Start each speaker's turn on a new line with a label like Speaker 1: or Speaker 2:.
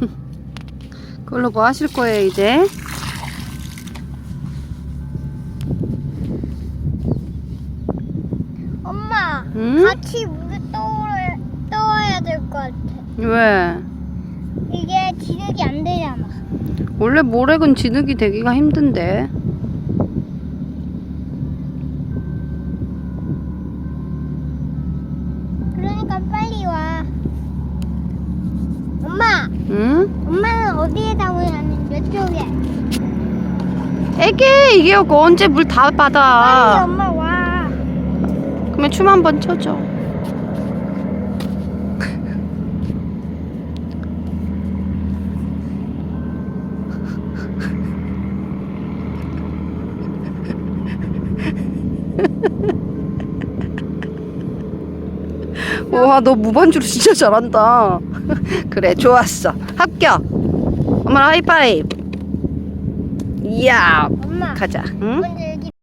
Speaker 1: 그걸로 뭐 하실 거예요, 이제?
Speaker 2: 엄마,
Speaker 1: 응?
Speaker 2: 같이 물에 떠오르, 떠와야 될 것 같아.
Speaker 1: 왜?
Speaker 2: 이게 진흙이 안 되잖아.
Speaker 1: 원래 모래는 진흙이 되기가 힘든데.
Speaker 2: 그러니까 빨리 와. 엄마,
Speaker 1: 응?
Speaker 2: 엄마는 어디에다 모였는 이쪽에.
Speaker 1: 애기, 이게 언제 물 다
Speaker 2: 빨리
Speaker 1: 받아.
Speaker 2: 엄마 와.
Speaker 1: 그러면 춤 한 번 춰줘. 와, 너 무반주로 진짜 잘한다. 그래, 좋았어. 합격. 엄마 하이파이브. 이야,
Speaker 2: 엄마,
Speaker 1: 가자. 응?
Speaker 2: 먼저